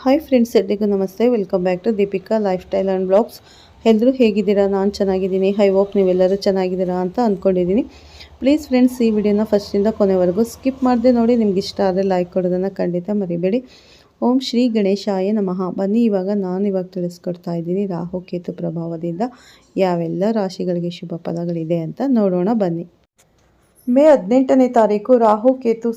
Hi friends ಎಲ್ರಿಗೂ ನಮಸ್ತೆ. Welcome back to Deepika lifestyle and blogs ಎಲ್ಲರೂ ಹೇಗಿದ್ದೀರಾ? ನಾನು ಚೆನ್ನಾಗಿದ್ದೀನಿ. ಐ ಹೋಪ್ ನೀವೆಲ್ಲರೂ ಚೆನ್ನಾಗಿದ್ದೀರಾ ಅಂತ ಅಂದ್ಕೊಂಡಿದ್ದೀನಿ. ಪ್ಲೀಸ್ ಫ್ರೆಂಡ್ಸ್ ಈ ವಿಡಿಯೋನ ಫಸ್ಟಿಂದ ಕೊನೆವರೆಗೂ ಸ್ಕಿಪ್ ಮಾಡದೆ ನೋಡಿ. ನಿಮ್ಗೆ ಇಷ್ಟ ಆದರೆ ಲೈಕ್ ಕೊಡೋದನ್ನು ಖಂಡಿತ ಮರಿಬೇಡಿ. ಓಂ ಶ್ರೀ ಗಣೇಶಾಯ ನಮಃ. ಬನ್ನಿ, ಇವಾಗ ನಾನು ಇವಾಗ ತಿಳಿಸ್ಕೊಡ್ತಾ ಇದ್ದೀನಿ ರಾಹು, ಕೇತು ಪ್ರಭಾವದಿಂದ ಯಾವೆಲ್ಲ ರಾಶಿಗಳಿಗೆ ಶುಭ ಫಲಗಳಿದೆ ಅಂತ ನೋಡೋಣ. ಬನ್ನಿ. ಮೇ ಹದಿನೆಂಟನೇ ತಾರೀಕು ರಾಹು ಕೇತು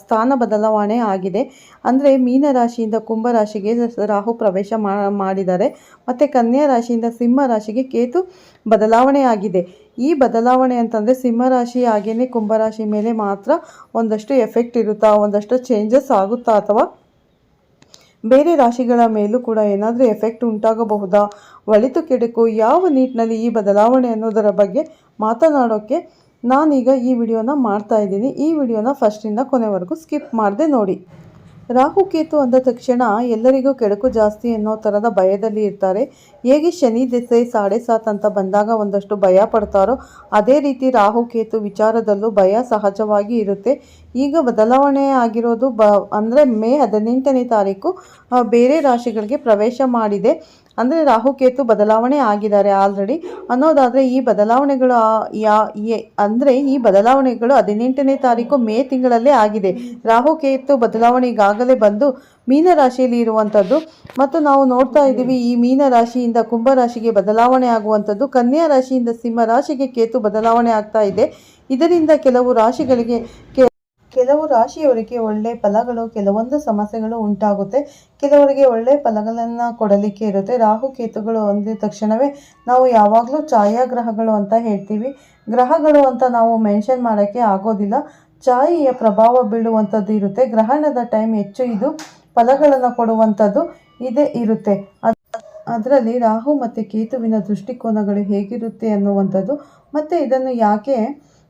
ಸ್ಥಾನ ಬದಲಾವಣೆ ಆಗಿದೆ. ಅಂದರೆ ಮೀನರಾಶಿಯಿಂದ ಕುಂಭರಾಶಿಗೆ ಕುಂಭ ರಾಶಿಗೆ ರಾಹು ಪ್ರವೇಶ ಮಾಡಿದ್ದಾರೆ. ಮತ್ತು ಕನ್ಯಾ ರಾಶಿಯಿಂದ ಸಿಂಹ ರಾಶಿಗೆ ಕೇತು ಬದಲಾವಣೆ ಆಗಿದೆ. ಈ ಬದಲಾವಣೆ ಅಂತಂದರೆ ಸಿಂಹರಾಶಿ ಹಾಗೆಯೇ ಕುಂಭರಾಶಿ ಕುಂಭ ರಾಶಿ ಮೇಲೆ ಮಾತ್ರ ಒಂದಷ್ಟು ಎಫೆಕ್ಟ್ ಇರುತ್ತಾ, ಒಂದಷ್ಟು ಚೇಂಜಸ್ ಆಗುತ್ತಾ ಅಥವಾ ಬೇರೆ ರಾಶಿಗಳ ಮೇಲೂ ಕೂಡ ಏನಾದರೂ ಎಫೆಕ್ಟ್ ಉಂಟಾಗಬಹುದಾ? ಒಳಿತು ಕೆಡುಕು, ಯಾವ ನಿಟ್ಟಿನಲ್ಲಿ ಈ ಬದಲಾವಣೆ ಅನ್ನೋದರ ಬಗ್ಗೆ ಮಾತನಾಡೋಕ್ಕೆ ನಾನೀಗ ಈ ವಿಡಿಯೋನ ಮಾಡ್ತಾ ಇದ್ದೀನಿ. ಈ ವಿಡಿಯೋನ ಫಸ್ಟಿಂದ ಕೊನೆವರೆಗೂ ಸ್ಕಿಪ್ ಮಾಡದೆ ನೋಡಿ. ರಾಹು ಕೇತು ಅಂದ ತಕ್ಷಣ ಎಲ್ಲರಿಗೂ ಕೆಡಕು ಜಾಸ್ತಿ ಅನ್ನೋ ಥರದ ಭಯದಲ್ಲಿ ಇರ್ತಾರೆ. ಹೇಗೆ ಶನಿ ದಿಸೆ ಸಾಡೆ ಸಾತ್ ಅಂತ ಬಂದಾಗ ಒಂದಷ್ಟು ಭಯ ಪಡ್ತಾರೋ ಅದೇ ರೀತಿ ರಾಹು ಕೇತು ವಿಚಾರದಲ್ಲೂ ಭಯ ಸಹಜವಾಗಿ ಇರುತ್ತೆ. ಈಗ ಬದಲಾವಣೆ ಆಗಿರೋದು ಬ ಅಂದರೆ ಮೇ ಹದಿನೆಂಟನೇ ತಾರೀಕು ಬೇರೆ ರಾಶಿಗಳಿಗೆ ಪ್ರವೇಶ ಮಾಡಿದೆ. ಅಂದರೆ ರಾಹುಕೇತು ಬದಲಾವಣೆ ಆಗಿದ್ದಾರೆ ಆಲ್ರೆಡಿ ಅನ್ನೋದಾದರೆ ಈ ಬದಲಾವಣೆಗಳು ಯಾ ಅಂದರೆ ಈ ಬದಲಾವಣೆಗಳು ಹದಿನೆಂಟನೇ ತಾರೀಕು ಮೇ ತಿಂಗಳಲ್ಲೇ ಆಗಿದೆ. ರಾಹುಕೇತು ಬದಲಾವಣೆ ಈಗಾಗಲೇ ಬಂದು ಮೀನ ರಾಶಿಯಲ್ಲಿ ಇರುವಂಥದ್ದು ಮತ್ತು ನಾವು ನೋಡ್ತಾ ಇದ್ದೀವಿ, ಈ ಮೀನ ರಾಶಿಯಿಂದ ಕುಂಭ ರಾಶಿಗೆ ಬದಲಾವಣೆ ಆಗುವಂಥದ್ದು ಕನ್ಯಾ ರಾಶಿಯಿಂದ ಸಿಂಹ ರಾಶಿಗೆ ಕೇತು ಬದಲಾವಣೆ ಆಗ್ತಾ ಇದೆ. ಇದರಿಂದ ಕೆಲವು ರಾಶಿಗಳಿಗೆ ಕೆಲವು ರಾಶಿಯವರಿಗೆ ಒಳ್ಳೆ ಫಲಗಳು, ಕೆಲವೊಂದು ಸಮಸ್ಯೆಗಳು ಉಂಟಾಗುತ್ತೆ. ಕೆಲವರಿಗೆ ಒಳ್ಳೆ ಫಲಗಳನ್ನು ಕೊಡಲಿಕ್ಕೆ ಇರುತ್ತೆ. ರಾಹು ಕೇತುಗಳು ಅಂದಿದ ತಕ್ಷಣವೇ ನಾವು ಯಾವಾಗಲೂ ಛಾಯಾಗ್ರಹಗಳು ಅಂತ ಹೇಳ್ತೀವಿ. ಗ್ರಹಗಳು ಅಂತ ನಾವು ಮೆನ್ಷನ್ ಮಾಡೋಕ್ಕೆ ಆಗೋದಿಲ್ಲ. ಛಾಯೆಯ ಪ್ರಭಾವ ಬೀಳುವಂಥದ್ದು ಇರುತ್ತೆ. ಗ್ರಹಣದ ಟೈಮ್ ಹೆಚ್ಚು ಇದು. ಫಲಗಳನ್ನು ಕೊಡುವಂಥದ್ದು ಇದೇ, ಇರುತ್ತೆ. ಅದರಲ್ಲಿ ರಾಹು ಮತ್ತು ಕೇತುವಿನ ದೃಷ್ಟಿಕೋನಗಳು ಹೇಗಿರುತ್ತೆ ಅನ್ನುವಂಥದ್ದು. ಮತ್ತು ಇದನ್ನು ಯಾಕೆ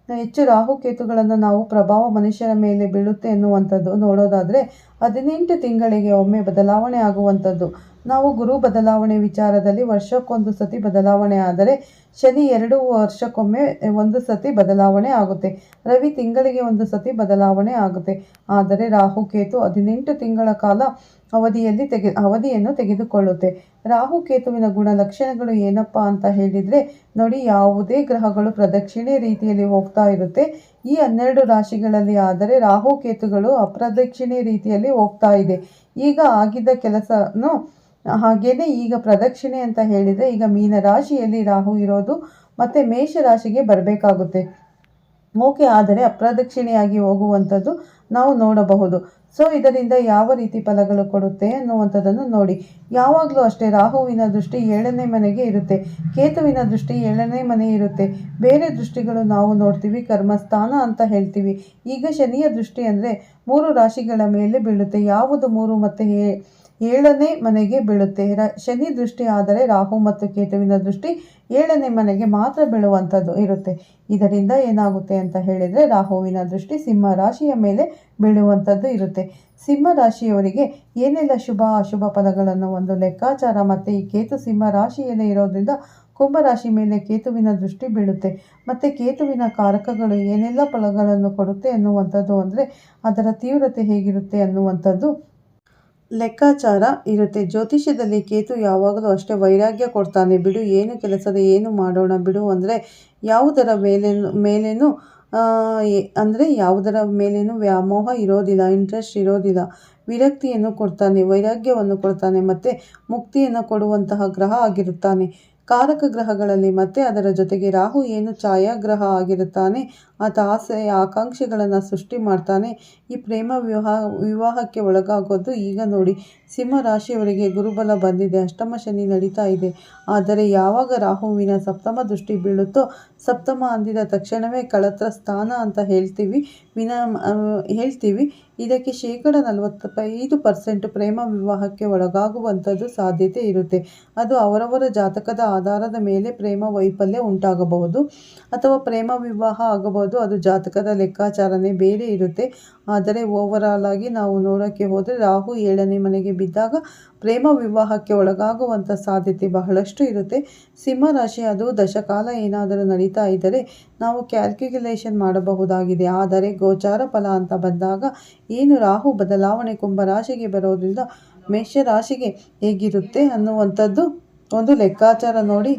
ಹೆಚ್ಚು ರಾಹು ಕೇತುಗಳನ್ನು ನಾವು ಪ್ರಭಾವ ಮನುಷ್ಯರ ಮೇಲೆ ಬೀಳುತ್ತೆ ಎನ್ನುವಂಥದ್ದು ನೋಡೋದಾದರೆ ಹದಿನೆಂಟು ತಿಂಗಳಿಗೆ ಒಮ್ಮೆ ಬದಲಾವಣೆ ಆಗುವಂಥದ್ದು. ನಾವು ಗುರು ಬದಲಾವಣೆ ವಿಚಾರದಲ್ಲಿ ವರ್ಷಕ್ಕೊಂದು ಸತಿ ಬದಲಾವಣೆ ಆದರೆ ಶನಿ ಎರಡು ವರ್ಷಕ್ಕೊಮ್ಮೆ ಒಂದು ಸತಿ ಬದಲಾವಣೆ ಆಗುತ್ತೆ. ರವಿ ತಿಂಗಳಿಗೆ ಒಂದು ಸತಿ ಬದಲಾವಣೆ ಆಗುತ್ತೆ. ಆದರೆ ರಾಹು ಕೇತು ಹದಿನೆಂಟು ತಿಂಗಳ ಕಾಲ ಅವಧಿಯಲ್ಲಿ ತೆಗೆ, ಅವಧಿಯನ್ನು ತೆಗೆದುಕೊಳ್ಳುತ್ತೆ. ರಾಹು ಕೇತುವಿನ ಗುಣಲಕ್ಷಣಗಳು ಏನಪ್ಪ ಅಂತ ಹೇಳಿದರೆ, ನೋಡಿ ಯಾವುದೇ ಗ್ರಹಗಳು ಪ್ರದಕ್ಷಿಣೆ ರೀತಿಯಲ್ಲಿ ಹೋಗ್ತಾ ಇರುತ್ತೆ. ಈ ಹನ್ನೆರಡು ರಾಶಿಗಳಲ್ಲಿ ಆದರೆ ರಾಹು ಕೇತುಗಳು ಅಪ್ರದಕ್ಷಿಣೆ ರೀತಿಯಲ್ಲಿ ಹೋಗ್ತಾ ಇದೆ. ಈಗ ಆಗಿದ್ದ ಕೆಲಸನು ಹಾಗೇನೆ ಈಗ ಪ್ರದಕ್ಷಿಣೆ ಅಂತ ಹೇಳಿದರೆ ಈಗ ಮೀನ ರಾಶಿಯಲ್ಲಿ ರಾಹು ಇರೋದು ಮತ್ತು ಮೇಷ ರಾಶಿಗೆ ಬರಬೇಕಾಗುತ್ತೆ. ಓಕೆ, ಆದರೆ ಅಪ್ರದಕ್ಷಿಣೆಯಾಗಿ ಹೋಗುವಂಥದ್ದು ನಾವು ನೋಡಬಹುದು. ಸೊ, ಇದರಿಂದ ಯಾವ ರೀತಿ ಫಲಗಳು ಕೊಡುತ್ತೆ ಅನ್ನುವಂಥದ್ದನ್ನು ನೋಡಿ. ಯಾವಾಗಲೂ ಅಷ್ಟೇ ರಾಹುವಿನ ದೃಷ್ಟಿ ಏಳನೇ ಮನೆಗೆ ಇರುತ್ತೆ. ಕೇತುವಿನ ದೃಷ್ಟಿ ಏಳನೇ ಮನೆ ಇರುತ್ತೆ. ಬೇರೆ ದೃಷ್ಟಿಗಳು ನಾವು ನೋಡ್ತೀವಿ, ಕರ್ಮಸ್ಥಾನ ಅಂತ ಹೇಳ್ತೀವಿ. ಈಗ ಶನಿಯ ದೃಷ್ಟಿ ಅಂದರೆ ಮೂರು ರಾಶಿಗಳ ಮೇಲೆ ಬೀಳುತ್ತೆ. ಯಾವುದು ಮೂರು ಮತ್ತು ಏಳನೇ ಮನೆಗೆ ಬೀಳುತ್ತೆ. ಶನಿ ದೃಷ್ಟಿ ಆದರೆ ರಾಹು ಮತ್ತು ಕೇತುವಿನ ದೃಷ್ಟಿ ಏಳನೇ ಮನೆಗೆ ಮಾತ್ರ ಬೀಳುವಂಥದ್ದು ಇರುತ್ತೆ. ಇದರಿಂದ ಏನಾಗುತ್ತೆ ಅಂತ ಹೇಳಿದರೆ ರಾಹುವಿನ ದೃಷ್ಟಿ ಸಿಂಹ ರಾಶಿಯ ಮೇಲೆ ಬೀಳುವಂಥದ್ದು ಇರುತ್ತೆ. ಸಿಂಹ ರಾಶಿಯವರಿಗೆ ಏನೆಲ್ಲ ಶುಭ, ಅಶುಭ ಫಲಗಳನ್ನು ಒಂದು ಲೆಕ್ಕಾಚಾರ ಮತ್ತು ಈ ಕೇತು ಸಿಂಹ ರಾಶಿಯಲ್ಲೇ ಇರೋದ್ರಿಂದ ಕುಂಭರಾಶಿ ಮೇಲೆ ಕೇತುವಿನ ದೃಷ್ಟಿ ಬೀಳುತ್ತೆ. ಮತ್ತು ಕೇತುವಿನ ಕಾರಕಗಳು ಏನೆಲ್ಲ ಫಲಗಳನ್ನು ಕೊಡುತ್ತೆ ಅನ್ನುವಂಥದ್ದು ಅಂದರೆ ಅದರ ತೀವ್ರತೆ ಹೇಗಿರುತ್ತೆ ಅನ್ನುವಂಥದ್ದು ಲೆಕ್ಕಾಚಾರ ಇರುತ್ತೆ. ಜ್ಯೋತಿಷ್ಯದಲ್ಲಿ ಕೇತು ಯಾವಾಗಲೂ ಅಷ್ಟೇ ವೈರಾಗ್ಯ ಕೊಡ್ತಾನೆ. ಬಿಡು, ಏನು ಕೆಲಸದ, ಏನು ಮಾಡೋಣ ಬಿಡು ಅಂದರೆ ಯಾವುದರ ಮೇಲೇನು ಮೇಲೇನು ಅಂದರೆ ಯಾವುದರ ಮೇಲೇನು ವ್ಯಾಮೋಹ ಇರೋದಿಲ್ಲ ಇಂಟ್ರೆಸ್ಟ್ ಇರೋದಿಲ್ಲ. ವಿರಕ್ತಿಯನ್ನು ಕೊಡ್ತಾನೆ, ವೈರಾಗ್ಯವನ್ನು ಕೊಡ್ತಾನೆ, ಮತ್ತು ಮುಕ್ತಿಯನ್ನು ಕೊಡುವಂತಹ ಗ್ರಹ ಆಗಿರುತ್ತಾನೆ. ಕಾರಕ ಗ್ರಹಗಳಲ್ಲಿ ಮತ್ತೆ ಅದರ ಜೊತೆಗೆ ರಾಹು ಏನು ಛಾಯಾಗ್ರಹ ಆಗಿರುತ್ತಾನೆ, ಆತ ಆಸೆ ಆಕಾಂಕ್ಷೆಗಳನ್ನು ಸೃಷ್ಟಿ ಮಾಡ್ತಾನೆ. ಈ ಪ್ರೇಮ ವಿವಾಹ, ವಿವಾಹಕ್ಕೆ ಒಳಗಾಗೋದು ಈಗ ನೋಡಿ. ಸಿಂಹ ರಾಶಿಯವರಿಗೆ ಗುರುಬಲ ಬಂದಿದೆ. ಅಷ್ಟಮ ಶನಿ ನಡೀತಾ ಇದೆ. ಆದರೆ ಯಾವಾಗ ರಾಹುವಿನ ಸಪ್ತಮ ದೃಷ್ಟಿ ಬೀಳುತ್ತೋ, ಸಪ್ತಮ ಅಂದಿದ ತಕ್ಷಣವೇ ಕಳತ್ರ ಸ್ಥಾನ ಅಂತ ಹೇಳ್ತೀವಿ. ವಿನ ಹೇಳ್ತೀವಿ. ಇದಕ್ಕೆ ಶೇಕಡ ನಲವತ್ತೈದು ಪರ್ಸೆಂಟ್ ಪ್ರೇಮ ವಿವಾಹಕ್ಕೆ ಒಳಗಾಗುವಂಥದ್ದು ಸಾಧ್ಯತೆ ಇರುತ್ತೆ. ಅದು ಅವರವರ ಜಾತಕದ ಆಧಾರದ ಮೇಲೆ ಪ್ರೇಮ ವೈಫಲ್ಯ ಉಂಟಾಗಬಹುದು. ಅಥವಾ ಪ್ರೇಮ ವಿವಾಹ ಆಗಬಹುದು. ಅದು ಜಾತಕದ ಲೆಕ್ಕಾಚಾರನೇ ಬೇರೆ ಇರುತ್ತೆ. ಆದರೆ ಓವರಾಲ್ ಆಗಿ ನಾವು ನೋಡೋಕ್ಕೆ ಹೋದರೆ ರಾಹು ಏಳನೇ ಮನೆಗೆ ಬಿದ್ದಾಗ ಪ್ರೇಮ ವಿವಾಹಕ್ಕೆ ಒಳಗಾಗುವಂಥ ಸಾಧ್ಯತೆ ಬಹಳಷ್ಟು ಇರುತ್ತೆ. ಸಿಂಹ ರಾಶಿ ಅದು ದಶಕಾಲ ಏನಾದರೂ ನಡೀತಾ ಇದ್ದರೆ ನಾವು ಕ್ಯಾಲ್ಕ್ಯುಲೇಷನ್ ಮಾಡಬಹುದಾಗಿದೆ. ಆದರೆ ಗೋಚಾರ ಫಲ ಅಂತ ಬಂದಾಗ ಏನು ರಾಹು ಬದಲಾವಣೆ ಕುಂಭ ರಾಶಿಗೆ ಬರೋದ್ರಿಂದ ಮೇಷರಾಶಿಗೆ ಹೇಗಿರುತ್ತೆ ಅನ್ನುವಂಥದ್ದು ಒಂದು ಲೆಕ್ಕಾಚಾರ ನೋಡಿ.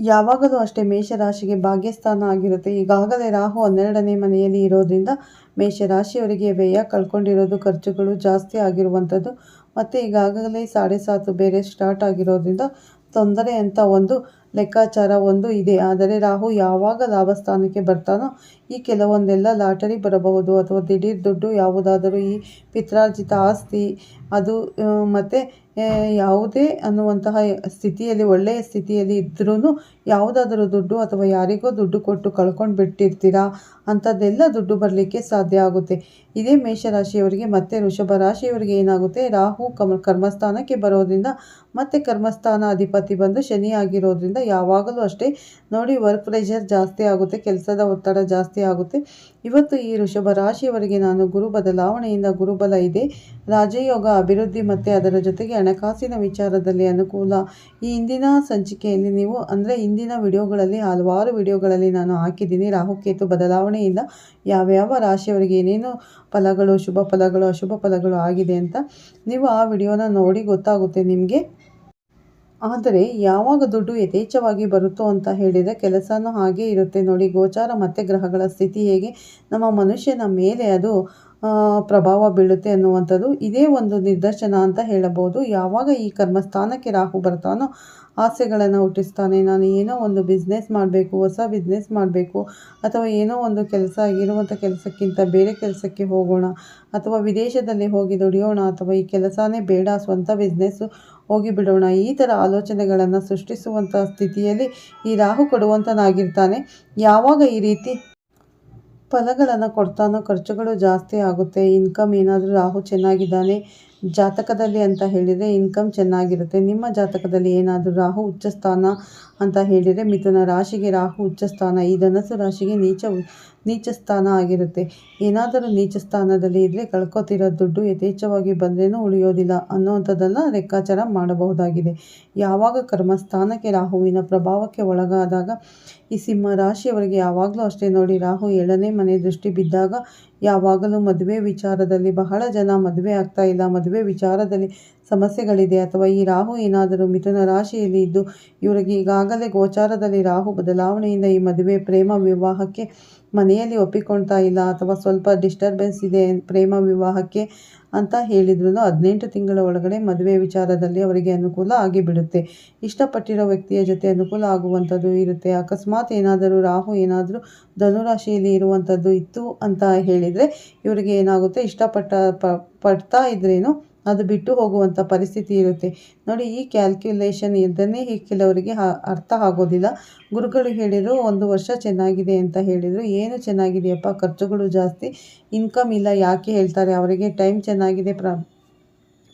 ಯಾವಾಗಲೂ ಅಷ್ಟೇ ಮೇಷರಾಶಿಗೆ ಭಾಗ್ಯಸ್ಥಾನ ಆಗಿರುತ್ತೆ. ಈಗಾಗಲೇ ರಾಹು ಹನ್ನೆರಡನೇ ಮನೆಯಲ್ಲಿ ಇರೋದ್ರಿಂದ ಮೇಷರಾಶಿಯವರಿಗೆ ವ್ಯಯ ಕಳ್ಕೊಂಡಿರೋದು, ಖರ್ಚುಗಳು ಜಾಸ್ತಿ ಆಗಿರುವಂಥದ್ದು. ಮತ್ತು ಈಗಾಗಲೇ ಸಾಡೆ ಸಾತು ಬೇರೆ ಸ್ಟಾರ್ಟ್ ಆಗಿರೋದ್ರಿಂದ ತೊಂದರೆ ಅಂತ ಒಂದು ಲೆಕ್ಕಾಚಾರ ಒಂದು ಇದೆ. ಆದರೆ ರಾಹು ಯಾವಾಗ ಲಾಭಸ್ಥಾನಕ್ಕೆ ಬರ್ತಾನೋ ಈ ಕೆಲವೊಂದೆಲ್ಲ ಲಾಟರಿ ಬರಬಹುದು ಅಥವಾ ದಿಢೀರ್ ದುಡ್ಡು ಯಾವುದಾದರೂ ಈ ಪಿತ್ರಾರ್ಜಿತ ಆಸ್ತಿ, ಅದು ಮತ್ತು ಯಾವುದೇ ಅನ್ನುವಂತಹ ಸ್ಥಿತಿಯಲ್ಲಿ, ಒಳ್ಳೆಯ ಸ್ಥಿತಿಯಲ್ಲಿ ಇದ್ರೂ ಯಾವುದಾದರೂ ದುಡ್ಡು ಅಥವಾ ಯಾರಿಗೋ ದುಡ್ಡು ಕೊಟ್ಟು ಕಳ್ಕೊಂಡು ಬಿಟ್ಟಿರ್ತೀರಾ ಅಂಥದ್ದೆಲ್ಲ ದುಡ್ಡು ಬರಲಿಕ್ಕೆ ಸಾಧ್ಯ ಆಗುತ್ತೆ. ಇದೇ ಮೇಷರಾಶಿಯವರಿಗೆ ಮತ್ತೆ ವೃಷಭ ರಾಶಿಯವರಿಗೆ ಏನಾಗುತ್ತೆ? ರಾಹು ಕಮ, ಕರ್ಮಸ್ಥಾನಕ್ಕೆ ಬರೋದ್ರಿಂದ ಮತ್ತೆ ಕರ್ಮಸ್ಥಾನ ಅಧಿಪತಿ ಬಂದು ಶನಿ ಆಗಿರೋದ್ರಿಂದ ಯಾವಾಗಲೂ ಅಷ್ಟೇ ನೋಡಿ ವರ್ಕ್ ಪ್ರೆಷರ್ ಜಾಸ್ತಿ ಆಗುತ್ತೆ, ಕೆಲಸದ ಒತ್ತಡ ಜಾಸ್ತಿ ಆಗುತ್ತೆ. ಇವತ್ತು ಈ ವೃಷಭ ರಾಶಿಯವರೆಗೆ ನಾನು ಗುರು ಬದಲಾವಣೆಯಿಂದ ಗುರುಬಲ ಇದೆ. ರಾಜಯೋಗ, ಅಭಿವೃದ್ಧಿ ಮತ್ತು ಅದರ ಜೊತೆಗೆ ಹಣಕಾಸಿನ ವಿಚಾರದಲ್ಲಿ ಅನುಕೂಲ. ಈ ಇಂದಿನ ಸಂಚಿಕೆಯಲ್ಲಿ ನೀವು, ಅಂದರೆ ಇಂದಿನ ವಿಡಿಯೋಗಳಲ್ಲಿ, ಹಲವಾರು ವಿಡಿಯೋಗಳಲ್ಲಿ ನಾನು ಹಾಕಿದ್ದೀನಿ. ರಾಹುಕೇತು ಬದಲಾವಣೆಯಿಂದ ಯಾವ್ಯಾವ ರಾಶಿಯವರಿಗೆ ಏನೇನು ಫಲಗಳು, ಶುಭ ಫಲಗಳು, ಅಶುಭ ಫಲಗಳು ಆಗಿದೆ ಅಂತ ನೀವು ಆ ವಿಡಿಯೋನ ನೋಡಿ ಗೊತ್ತಾಗುತ್ತೆ ನಿಮಗೆ. ಆದರೆ ಯಾವಾಗ ದುಡ್ಡು ಯಥೇಚ್ಛವಾಗಿ ಬರುತ್ತೋ ಅಂತ ಹೇಳಿದರೆ ಕೆಲಸನೂ ಹಾಗೆ ಇರುತ್ತೆ. ನೋಡಿ, ಗೋಚಾರ ಮತ್ತು ಗ್ರಹಗಳ ಸ್ಥಿತಿ ಹೇಗೆ? ನಮ್ಮ ಮನುಷ್ಯನ ಮೇಲೆ ಅದು ಪ್ರಭಾವ ಬೀಳುತ್ತೆ ಅನ್ನುವಂಥದ್ದು ಇದೇ ಒಂದು ನಿದರ್ಶನ ಅಂತ ಹೇಳಬಹುದು. ಯಾವಾಗ ಈ ಕರ್ಮಸ್ಥಾನಕ್ಕೆ ರಾಹು ಬರ್ತಾನೋ ಆಸೆಗಳನ್ನು ಹುಟ್ಟಿಸ್ತಾನೆ. ನಾನು ಏನೋ ಒಂದು ಬಿಸ್ನೆಸ್ ಮಾಡಬೇಕು, ಹೊಸ ಬಿಸ್ನೆಸ್ ಮಾಡಬೇಕು, ಅಥವಾ ಏನೋ ಒಂದು ಕೆಲಸ ಇರುವಂಥ ಕೆಲಸಕ್ಕಿಂತ ಬೇರೆ ಕೆಲಸಕ್ಕೆ ಹೋಗೋಣ, ಅಥವಾ ವಿದೇಶದಲ್ಲಿ ಹೋಗಿ ದುಡಿಯೋಣ, ಅಥವಾ ಈ ಕೆಲಸನೇ ಬೇಡ, ಸ್ವಂತ ಬಿಸ್ನೆಸ್ಸು ಹೋಗಿ ಬಿಡೋಣ, ಈ ಥರ ಆಲೋಚನೆಗಳನ್ನು ಸೃಷ್ಟಿಸುವಂಥ ಸ್ಥಿತಿಯಲ್ಲಿ ಈ ರಾಹು ಕೊಡುವಂಥನಾಗಿರ್ತಾನೆ ಯಾವಾಗ ಈ ರೀತಿ ಫಲಗಳನ್ನು ಕೊಡ್ತಾನೋ, ಖರ್ಚುಗಳು ಜಾಸ್ತಿ ಆಗುತ್ತೆ ಇನ್ಕಮ್ ಏನಾದರೂ ರಾಹು ಚೆನ್ನಾಗಿದ್ದಾನೆ ಜಾತಕದಲ್ಲಿ ಅಂತ ಹೇಳಿದರೆ ಇನ್ಕಮ್ ಚೆನ್ನಾಗಿರುತ್ತೆ. ನಿಮ್ಮ ಜಾತಕದಲ್ಲಿ ಏನಾದರೂ ರಾಹು ಉಚ್ಚ ಸ್ಥಾನ ಅಂತ ಹೇಳಿದರೆ ಮಿಥುನ ರಾಶಿಗೆ ರಾಹು ಉಚ್ಚ ಸ್ಥಾನ. ಈ ಧನಸ್ಸು ರಾಶಿಗೆ ನೀಚ ನೀಚ ಸ್ಥಾನ ಆಗಿರುತ್ತೆ. ಏನಾದರೂ ನೀಚ ಸ್ಥಾನದಲ್ಲಿ ಇದ್ದರೆ ಕಳ್ಕೊತಿರೋ ದುಡ್ಡು ಯಥೇಚ್ಛವಾಗಿ ಬಂದ್ರೇನು ಉಳಿಯೋದಿಲ್ಲ ಅನ್ನೋವಂಥದ್ದನ್ನು ಲೆಕ್ಕಾಚಾರ ಮಾಡಬಹುದಾಗಿದೆ. ಯಾವಾಗ ಕರ್ಮ ಸ್ಥಾನಕ್ಕೆ ರಾಹುವಿನ ಪ್ರಭಾವಕ್ಕೆ ಒಳಗಾದಾಗ ಈ ಸಿಂಹ ರಾಶಿಯವರಿಗೆ ಯಾವಾಗಲೂ ಅಷ್ಟೇ ನೋಡಿ ರಾಹು ಏಳನೇ ಮನೆ ದೃಷ್ಟಿ ಬಿದ್ದಾಗ ಯಾವಾಗಲೂ ಮದುವೆ ವಿಚಾರದಲ್ಲಿ ಬಹಳ ಜನ ಮದುವೆ ಆಗ್ತಾ ಇಲ್ಲ. ಮದುವೆ ವಿಚಾರದಲ್ಲಿ ಸಮಸ್ಯೆಗಳಿದೆ ಅಥವಾ ಈ ರಾಹು ಏನಾದರೂ ಮಿಥುನ ರಾಶಿಯಲ್ಲಿ ಇದ್ದು ಇವರಿಗೆ ಈಗಾಗಲೇ ಗೋಚಾರದಲ್ಲಿ ರಾಹು ಬದಲಾವಣೆಯಿಂದ ಈ ಮದುವೆ ಪ್ರೇಮ ವಿವಾಹಕ್ಕೆ ಮನೆಯಲ್ಲಿ ಒಪ್ಪಿಕೊಳ್ತಾ ಇಲ್ಲ ಅಥವಾ ಸ್ವಲ್ಪ ಡಿಸ್ಟರ್ಬೆನ್ಸ್ ಇದೆ ಪ್ರೇಮ ವಿವಾಹಕ್ಕೆ ಅಂತ ಹೇಳಿದ್ರು ಹದಿನೆಂಟು ತಿಂಗಳ ಒಳಗಡೆ ಮದುವೆ ವಿಚಾರದಲ್ಲಿ ಅವರಿಗೆ ಅನುಕೂಲ ಆಗಿಬಿಡುತ್ತೆ. ಇಷ್ಟಪಟ್ಟಿರೋ ವ್ಯಕ್ತಿಯ ಜೊತೆ ಅನುಕೂಲ ಆಗುವಂಥದ್ದು ಇರುತ್ತೆ. ಅಕಸ್ಮಾತ್ ಏನಾದರೂ ರಾಹು ಏನಾದರೂ ಧನುರಾಶಿಯಲ್ಲಿ ಇರುವಂಥದ್ದು ಇತ್ತು ಅಂತ ಹೇಳಿದರೆ ಇವರಿಗೆ ಏನಾಗುತ್ತೆ? ಇಷ್ಟಪಟ್ಟ ಪಡ್ತಾ ಇದ್ರೇನು ಅದು ಬಿಟ್ಟು ಹೋಗುವಂಥ ಪರಿಸ್ಥಿತಿ ಇರುತ್ತೆ. ನೋಡಿ, ಈ ಕ್ಯಾಲ್ಕ್ಯುಲೇಷನ್ ಇದನ್ನೇ ಕೆಲವರಿಗೆ ಅರ್ಥ ಆಗೋದಿಲ್ಲ. ಗುರುಗಳು ಹೇಳಿದರು, ಒಂದು ವರ್ಷ ಚೆನ್ನಾಗಿದೆ ಅಂತ ಹೇಳಿದರು. ಏನು ಚೆನ್ನಾಗಿದೆಯಪ್ಪ? ಖರ್ಚುಗಳು ಜಾಸ್ತಿ ಇನ್ಕಮ್ ಇಲ್ಲ, ಯಾಕೆ ಹೇಳ್ತಾರೆ? ಅವರಿಗೆ ಟೈಮ್ ಚೆನ್ನಾಗಿದೆ, ಪ್ರ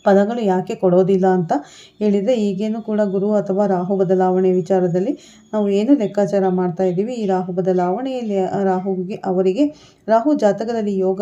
ಪದಗಳು ಯಾಕೆ ಕೊಡೋದಿಲ್ಲ ಅಂತ ಹೇಳಿದರೆ, ಈಗೇನು ಕೂಡ ಗುರು ಅಥವಾ ರಾಹು ಬದಲಾವಣೆ ವಿಚಾರದಲ್ಲಿ ನಾವು ಏನು ಲೆಕ್ಕಾಚಾರ ಮಾಡ್ತಾ ಇದ್ದೀವಿ? ಈ ರಾಹು ಬದಲಾವಣೆಯಲ್ಲಿ, ರಾಹುಗೆ, ಅವರಿಗೆ ರಾಹು ಜಾತಕದಲ್ಲಿ ಯೋಗ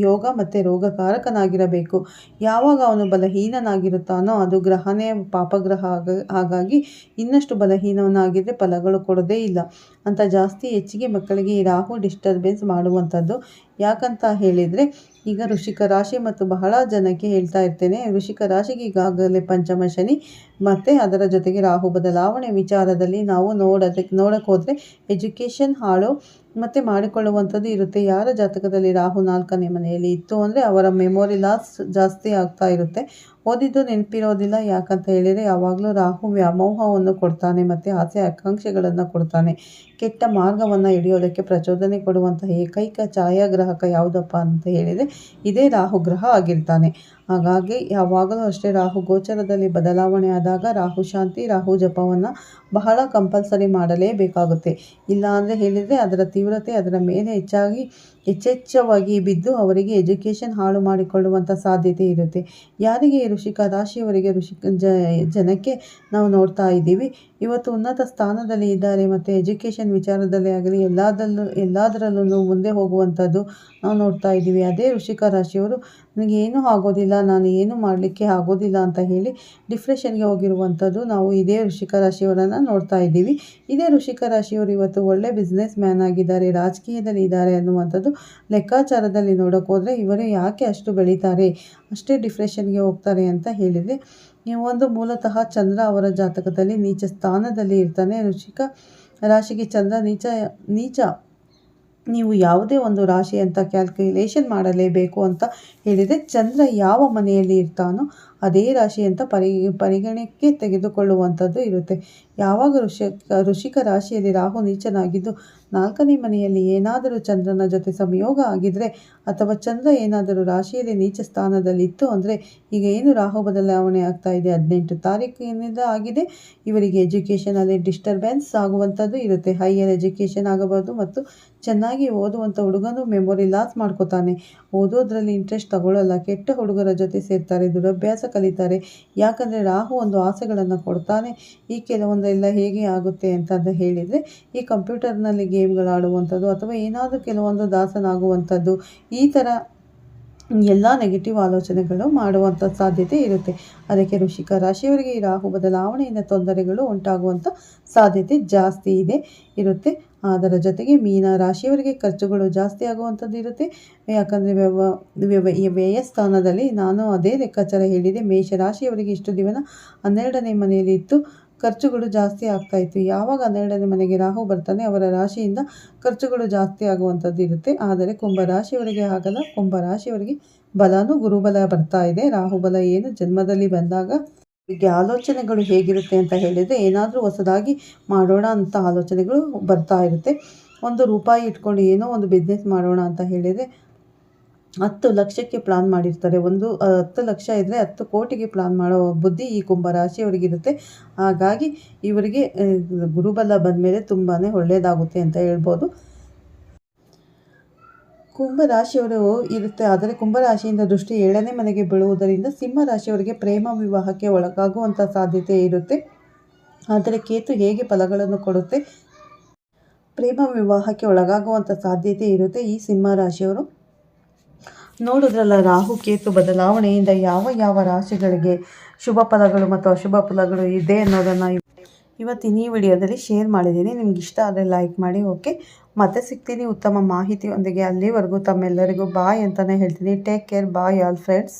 ಯೋಗ ಮತ್ತು ರೋಗಕಾರಕನಾಗಿರಬೇಕು. ಯಾವಾಗ ಅವನು ಬಲಹೀನನಾಗಿರುತ್ತಾನೋ ಅದು ಗ್ರಹನೇ ಪಾಪಗ್ರಹ ಹಾಗಾಗಿ ಇನ್ನಷ್ಟು ಬಲಹೀನವನಾಗಿದ್ದರೆ ಫಲಗಳು ಕೊಡೋದೇ ಇಲ್ಲ. ಅಂತ ಜಾಸ್ತಿ ಹೆಚ್ಚಿಗೆ ಮಕ್ಕಳಿಗೆ ರಾಹು ಡಿಸ್ಟರ್ಬೆನ್ಸ್ ಮಾಡುವಂಥದ್ದು. ಯಾಕಂತ ಹೇಳಿದರೆ, ಈಗ ಋಷಿಕ ರಾಶಿ ಮತ್ತು ಬಹಳ ಜನಕ್ಕೆ ಹೇಳ್ತಾ ಇರ್ತೇನೆ ಋಷಿಕ ರಾಶಿಗೆ ಈಗಾಗಲೇ ಪಂಚಮ ಶನಿ ಮತ್ತು ಅದರ ಜೊತೆಗೆ ರಾಹು ಬದಲಾವಣೆ ವಿಚಾರದಲ್ಲಿ ನಾವು ನೋಡೋದಕ್ಕೆ ನೋಡಕ್ಕೆ ಹೋದರೆ ಎಜುಕೇಷನ್ ಹಾಳು ಮತ್ತು ಮಾಡಿಕೊಳ್ಳುವಂಥದ್ದು ಇರುತ್ತೆ. ಯಾರ ಜಾತಕದಲ್ಲಿ ರಾಹು ನಾಲ್ಕನೇ ಮನೆಯಲ್ಲಿ ಇತ್ತು ಅಂದರೆ ಅವರ ಮೆಮೊರಿ ಲಾಸ್ ಜಾಸ್ತಿ ಆಗ್ತಾ ಇರುತ್ತೆ. ಓದಿದ್ದು ನೆನಪಿರೋದಿಲ್ಲ. ಯಾಕಂತ ಹೇಳಿದರೆ ಯಾವಾಗಲೂ ರಾಹು ವ್ಯಾಮೋಹವನ್ನು ಕೊಡ್ತಾನೆ ಮತ್ತು ಆಸೆ, ಆಕಾಂಕ್ಷೆಗಳನ್ನು ಕೊಡ್ತಾನೆ. ಕೆಟ್ಟ ಮಾರ್ಗವನ್ನು ಹಿಡಿಯೋದಕ್ಕೆ ಪ್ರಚೋದನೆ ಕೊಡುವಂತಹ ಏಕೈಕ ಛಾಯಾಗ್ರಾಹಕ ಯಾವುದಪ್ಪ ಅಂತ ಹೇಳಿದರೆ ಇದೇ ರಾಹು ಗ್ರಹ ಆಗಿರ್ತಾನೆ. ಹಾಗಾಗಿ ಯಾವಾಗಲೂ ಅಷ್ಟೇ ರಾಹು ಗೋಚರದಲ್ಲಿ ಬದಲಾವಣೆ ಆದಾಗ ರಾಹು ಶಾಂತಿ, ರಾಹು ಜಪವನ್ನು ಬಹಳ ಕಂಪಲ್ಸರಿ ಮಾಡಲೇಬೇಕಾಗುತ್ತೆ. ಇಲ್ಲ ಅಂದರೆ ಹೇಳಿದರೆ ಅದರ ತೀವ್ರತೆ ಅದರ ಮೇಲೆ ಹೆಚ್ಚಾಗಿ ಹೆಚ್ಚೆಚ್ಚವಾಗಿ ಬಿದ್ದು ಅವರಿಗೆ ಎಜುಕೇಷನ್ ಹಾಳು ಮಾಡಿಕೊಳ್ಳುವಂಥ ಸಾಧ್ಯತೆ ಇರುತ್ತೆ. ಯಾರಿಗೆ ಋಷಿಕ, ರಾಶಿಯವರಿಗೆ ಋಷಿಕ ಜನಕ್ಕೆ ನಾವು ನೋಡ್ತಾ ಇದ್ದೀವಿ. ಇವತ್ತು ಉನ್ನತ ಸ್ಥಾನದಲ್ಲಿ ಇದ್ದಾರೆ ಮತ್ತು ಎಜುಕೇಷನ್ ವಿಚಾರದಲ್ಲಿ ಆಗಲಿ ಎಲ್ಲದರಲ್ಲೂ ಎಲ್ಲದರಲ್ಲೂ ಮುಂದೆ ಹೋಗುವಂಥದ್ದು ನಾವು ನೋಡ್ತಾ ಇದ್ದೀವಿ. ಅದೇ ಋಷಿಕ, ರಾಶಿಯವರು ನನಗೆ ಏನೂ ಆಗೋದಿಲ್ಲ, ನಾನು ಏನು ಮಾಡಲಿಕ್ಕೆ ಆಗೋದಿಲ್ಲ ಅಂತ ಹೇಳಿ ಡಿಪ್ರೆಷನ್ಗೆ ಹೋಗಿರುವಂಥದ್ದು ನಾವು ಇದೇ ಋಷಿಕ ರಾಶಿಯವರನ್ನು ನೋಡ್ತಾ ಇದ್ದೀವಿ. ಇದೇ ಋಷಿಕ ರಾಶಿಯವರು ಇವತ್ತು ಒಳ್ಳೆ ಬಿಸ್ನೆಸ್ ಮ್ಯಾನ್ ಆಗಿದ್ದಾರೆ, ರಾಜಕೀಯದಲ್ಲಿ ಇದ್ದಾರೆ ಅನ್ನುವಂಥದ್ದು ಲೆಕ್ಕಾಚಾರದಲ್ಲಿ ನೋಡೋಕ್ಕೋದ್ರೆ ಇವರು ಯಾಕೆ ಅಷ್ಟು ಬೆಳೀತಾರೆ, ಅಷ್ಟೇ ಡಿಪ್ರೆಷನ್ಗೆ ಹೋಗ್ತಾರೆ ಅಂತ ಹೇಳಿದರೆ, ಒಂದು ಮೂಲತಃ ಚಂದ್ರ ಅವರ ಜಾತಕದಲ್ಲಿ ನೀಚ ಸ್ಥಾನದಲ್ಲಿ ಇರ್ತಾನೆ. ಋಷಿಕ ರಾಶಿಗೆ ಚಂದ್ರ ನೀಚ ನೀಚ ನೀವು ಯಾವುದೇ ಒಂದು ರಾಶಿ ಅಂತ ಕ್ಯಾಲ್ಕುಲೇಷನ್ ಮಾಡಲೇಬೇಕು ಅಂತ ಹೇಳಿದರೆ ಚಂದ್ರ ಯಾವ ಮನೆಯಲ್ಲಿ ಇರ್ತಾನೋ ಅದೇ ರಾಶಿ ಅಂತ ಪರಿ, ಪರಿಗಣಕ್ಕೆ ತೆಗೆದುಕೊಳ್ಳುವಂಥದ್ದು ಇರುತ್ತೆ. ಯಾವಾಗ ಋಷಿಕ ಋಷಿಕ ರಾಶಿಯಲ್ಲಿ ರಾಹು ನೀಚನಾಗಿದ್ದು ನಾಲ್ಕನೇ ಮನೆಯಲ್ಲಿ ಏನಾದರೂ ಚಂದ್ರನ ಜೊತೆ ಸಂಯೋಗ ಆಗಿದ್ದರೆ ಅಥವಾ ಚಂದ್ರ ಏನಾದರೂ ರಾಶಿಯಲ್ಲಿ ನೀಚ ಸ್ಥಾನದಲ್ಲಿತ್ತು ಅಂದರೆ ಈಗ ಏನು ರಾಹು ಬದಲಾವಣೆ ಆಗ್ತಾ ಇದೆ? ಹದಿನೆಂಟು ತಾರೀಕಿನಿಂದ ಆಗಿದೆ. ಇವರಿಗೆ ಎಜುಕೇಷನಲ್ಲಿ ಡಿಸ್ಟರ್ಬೆನ್ಸ್ ಆಗುವಂಥದ್ದು ಇರುತ್ತೆ. ಹೈಯರ್ ಎಜುಕೇಷನ್ ಆಗಬಾರ್ದು ಮತ್ತು ಚೆನ್ನಾಗಿ ಓದುವಂಥ ಹುಡುಗನು ಮೆಮೊರಿ ಲಾಸ್ ಮಾಡ್ಕೋತಾನೆ. ಓದೋದ್ರಲ್ಲಿ ಇಂಟ್ರೆಸ್ಟ್ ತಗೊಳ್ಳಲ್ಲ. ಕೆಟ್ಟ ಹುಡುಗರ ಜೊತೆ ಸೇರ್ತಾರೆ, ದುರಭ್ಯಾಸ ಕಲಿತಾರೆ. ಯಾಕಂದರೆ ರಾಹು ಒಂದು ಆಸೆಗಳನ್ನು ಕೊಡ್ತಾನೆ. ಈ ಕೆಲವೊಂದೆಲ್ಲ ಹೇಗೆ ಆಗುತ್ತೆ ಅಂತಂದು ಹೇಳಿದರೆ ಈ ಕಂಪ್ಯೂಟರ್ನಲ್ಲಿ ಗೇಮ್ಗಳು ಆಡುವಂಥದ್ದು ಅಥವಾ ಏನಾದರೂ ಕೆಲವೊಂದು ದಾಸನಾಗುವಂಥದ್ದು ಥರ ಎಲ್ಲ ನೆಗೆಟಿವ್ ಆಲೋಚನೆಗಳು ಮಾಡುವಂಥ ಸಾಧ್ಯತೆ ಇರುತ್ತೆ. ಅದಕ್ಕೆ ಋಷಿಕ ರಾಶಿಯವರಿಗೆ ಈ ರಾಹು ಬದಲಾವಣೆಯಿಂದ ತೊಂದರೆಗಳು ಉಂಟಾಗುವಂಥ ಸಾಧ್ಯತೆ ಜಾಸ್ತಿ ಇದೆ, ಇರುತ್ತೆ. ಅದರ ಜೊತೆಗೆ ಮೀನ ರಾಶಿಯವರಿಗೆ ಖರ್ಚುಗಳು ಜಾಸ್ತಿ ಆಗುವಂಥದ್ದು ಇರುತ್ತೆ. ಯಾಕಂದರೆ ವ್ಯವ ಈ ವ್ಯಯ ಸ್ಥಾನದಲ್ಲಿ ನಾನು ಅದೇ ಲೆಕ್ಕಾಚಾರ ಹೇಳಿದೆ. ಮೇಷ ರಾಶಿಯವರಿಗೆ ಇಷ್ಟು ದಿನ ಹನ್ನೆರಡನೇ ಮನೆಯಲ್ಲಿ ಇತ್ತು. ಖರ್ಚುಗಳು ಜಾಸ್ತಿ ಆಗ್ತಾ ಇತ್ತು. ಯಾವಾಗ ಹನ್ನೆರಡನೇ ಮನೆಗೆ ರಾಹು ಬರ್ತಾನೆ ಅವರ ರಾಶಿಯಿಂದ ಖರ್ಚುಗಳು ಜಾಸ್ತಿ ಆಗುವಂಥದ್ದು ಇರುತ್ತೆ. ಆದರೆ ಕುಂಭ ರಾಶಿಯವರಿಗೆ ಆಗಲ್ಲ. ಕುಂಭ ರಾಶಿಯವರಿಗೆ ಬಲನೂ ಗುರುಬಲ ಬರ್ತಾ ಇದೆ. ರಾಹುಬಲ ಏನು? ಜನ್ಮದಲ್ಲಿ ಬಂದಾಗ ಅವರಿಗೆ ಆಲೋಚನೆಗಳು ಹೇಗಿರುತ್ತೆ ಅಂತ ಹೇಳಿದರೆ ಏನಾದರೂ ಹೊಸದಾಗಿ ಮಾಡೋಣ ಅಂತ ಆಲೋಚನೆಗಳು ಬರ್ತಾ ಇರುತ್ತೆ. ಒಂದು ರೂಪಾಯಿ ಇಟ್ಕೊಂಡು ಏನೋ ಒಂದು ಬಿಸ್ನೆಸ್ ಮಾಡೋಣ ಅಂತ ಹೇಳಿದರೆ ಹತ್ತು ಲಕ್ಷಕ್ಕೆ ಪ್ಲಾನ್ ಮಾಡಿರ್ತಾರೆ. ಒಂದು ಹತ್ತು ಲಕ್ಷ ಇದ್ದರೆ ಹತ್ತು ಕೋಟಿಗೆ ಪ್ಲಾನ್ ಮಾಡೋ ಬುದ್ಧಿ ಈ ಕುಂಭ ರಾಶಿಯವರಿಗಿರುತ್ತೆ ಹಾಗಾಗಿ ಇವರಿಗೆ ಗುರುಬಲ ಬಂದ ಮೇಲೆ ತುಂಬಾ ಒಳ್ಳೆಯದಾಗುತ್ತೆ ಅಂತ ಹೇಳ್ಬೋದು. ಕುಂಭ ರಾಶಿಯವರು ಇರುತ್ತೆ. ಆದರೆ ಕುಂಭ ರಾಶಿಯಿಂದ ದೃಷ್ಟಿ ಏಳನೇ ಮನೆಗೆ ಬೀಳುವುದರಿಂದ ಸಿಂಹ ರಾಶಿಯವರಿಗೆ ಪ್ರೇಮ ವಿವಾಹಕ್ಕೆ ಒಳಗಾಗುವಂಥ ಸಾಧ್ಯತೆ ಇರುತ್ತೆ. ಆದರೆ ಕೇತು ಹೇಗೆ ಫಲಗಳನ್ನು ಕೊಡುತ್ತೆ? ಪ್ರೇಮ ವಿವಾಹಕ್ಕೆ ಒಳಗಾಗುವಂಥ ಸಾಧ್ಯತೆ ಇರುತ್ತೆ ಈ ಸಿಂಹ ರಾಶಿಯವರು. ನೋಡಿದ್ರಲ್ಲ, ರಾಹು, ಕೇತು ಬದಲಾವಣೆಯಿಂದ ಯಾವ ಯಾವ ರಾಶಿಗಳಿಗೆ ಶುಭ ಫಲಗಳು ಮತ್ತು ಅಶುಭ ಫಲಗಳು ಇದೆ ಅನ್ನೋದನ್ನು ಇವತ್ತಿನ ಈ ವಿಡಿಯೋದಲ್ಲಿ ಶೇರ್ ಮಾಡಿದ್ದೀನಿ. ನಿಮ್ಗೆ ಇಷ್ಟ ಆದರೆ ಲೈಕ್ ಮಾಡಿ ಓಕೆ ಮತ್ತೆ ಸಿಗ್ತೀನಿ ಉತ್ತಮ ಮಾಹಿತಿಯೊಂದಿಗೆ ಅಲ್ಲಿವರೆಗೂ. ತಮ್ಮೆಲ್ಲರಿಗೂ ಬಾಯ್ ಅಂತಲೇ ಹೇಳ್ತೀನಿ. Take care bye all friends